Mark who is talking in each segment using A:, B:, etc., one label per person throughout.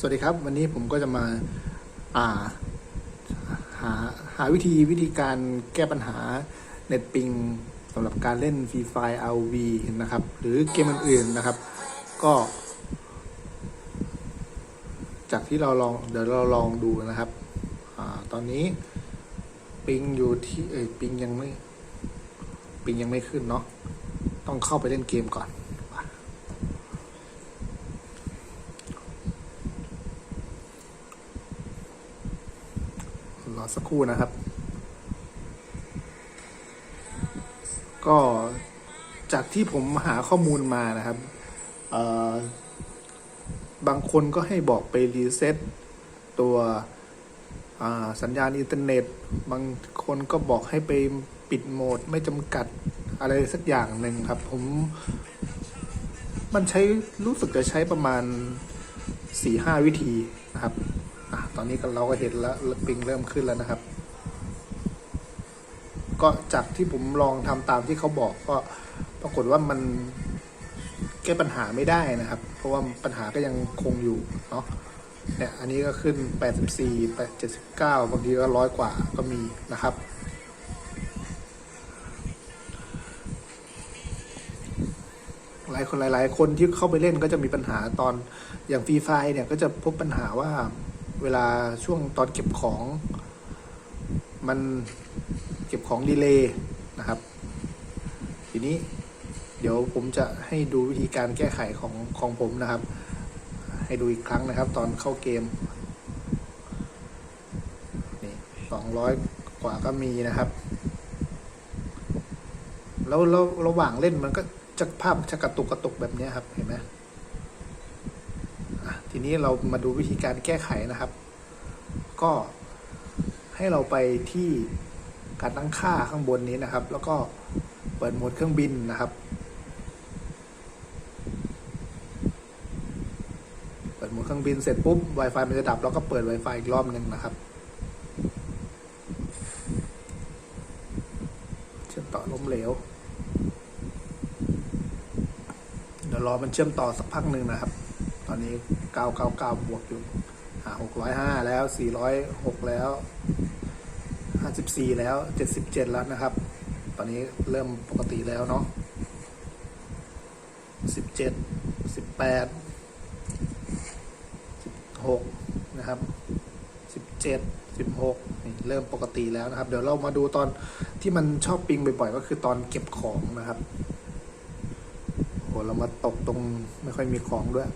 A: สวัสดีครับ วันนี้ผมก็จะมาอ่าหาหาวิธีวิธีการแก้ปัญหาเน็ตปิงสำหรับการเล่นฟรีไฟ RV นะครับ หรือเกมอื่นๆนะครับ ก็ จากที่เราลองเดี๋ยวเราลองดูนะครับอตอนนี้ปิงอยู่ที่เอ้ยปิงยังไม่ปิงยังไม่ขึ้นเนาะต้องเข้าไปเล่นเกมก่อน สักครู่นะครับ ก็จากที่ผมหาข้อมูลมานะครับ บางคนก็ให้บอกไปรีเซ็ตตัวสัญญาณอินเทอร์เน็ต บางคนก็บอกให้ไปปิดโหมดไม่จำกัดอะไรสักอย่างหนึ่งครับ ผม มันใช้รู้สึกจะใช้ประมาณสี่ห้าวิธีนะครับ ตอนนี้เราก็เห็นแล้วปิงเริ่มขึ้นแล้วนะครับ ก็จากที่ผมลองทำตามที่เขาบอกก็ปรากฏว่ามันแก้ปัญหาไม่ได้นะครับ เพราะว่าปัญหาก็ยังคงอยู่เนาะเนี่ยอันนี้ก็ขึ้น 84 79 บางทีก็ร้อยกว่าก็มีนะครับ หลายคนหลาย ๆ คนที่เข้าไปเล่นก็จะมีปัญหาตอนอย่างฟรีไฟเนี่ยก็จะพบปัญหาว่า เวลาช่วงตอนเก็บของ มันเก็บของดีเลย์นะครับ ทีนี้เดี๋ยวผมจะให้ดูวิธีการแก้ไขของของผมนะครับ ให้ดูอีกครั้งนะครับ ตอนเข้าเกมนี่สองร้อยกว่าก็มีนะครับแล้วแล้วระหว่างเล่นมันก็จะภาพจะกระตุกกระตุกแบบนี้ครับเห็นไหม ทีนี้เรามาดูวิธีการแก้ไขนะครับ ก็ให้เราไปที่การตั้งค่าข้างบนนี้นะครับ แล้วก็เปิดโหมดเครื่องบินนะครับ เปิดโหมดเครื่องบินเสร็จปุ๊บ Wi-Fi มันจะดับแล้วก็เปิด Wi-Fi อีกรอบหนึ่งนะครับเชื่อมต่อล้มเหลว เดี๋ยวรอมันเชื่อมต่อสักพักหนึ่งนะครับ ตอนนี้ 999 บวกอยู่หา605 แล้ว 406 แล้ว 54 แล้ว 77 แล้วนะครับ ตอนนี้เริ่มปกติแล้วเนาะ17 18 16 นะครับ 17 16นี่เริ่มปกติแล้วนะครับ เดี๋ยวเรามาดูตอนที่มันชอบปิงบ่อยๆ ก็คือตอนเก็บของนะครับโหเรามาตกตรงไม่ค่อยมีของด้วย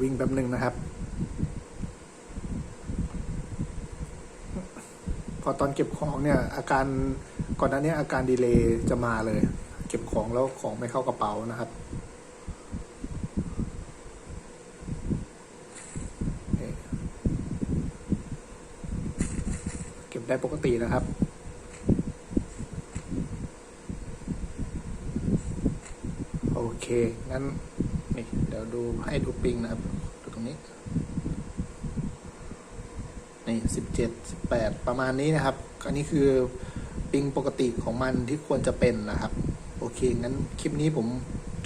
A: วิ่งแป๊บหนึ่งนะครับ พอตอนเก็บของเนี่ย อาการก่อนหน้านี้อาการดีเลย์จะมาเลย เก็บของแล้วของไม่เข้ากระเป๋านะครับเก็บได้ปกตินะครับโอเค งั้น เดี๋ยวดูให้ดูปิงนะครับ ดูตรงนี้ นี่สิบเจ็ดสิบแปดประมาณนี้นะครับ อันนี้คือปิงปกติของมันที่ควรจะเป็นนะครับ โอเค งั้นคลิปนี้ผม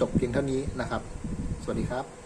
A: จบเพียงเท่านี้นะครับ สวัสดีครับ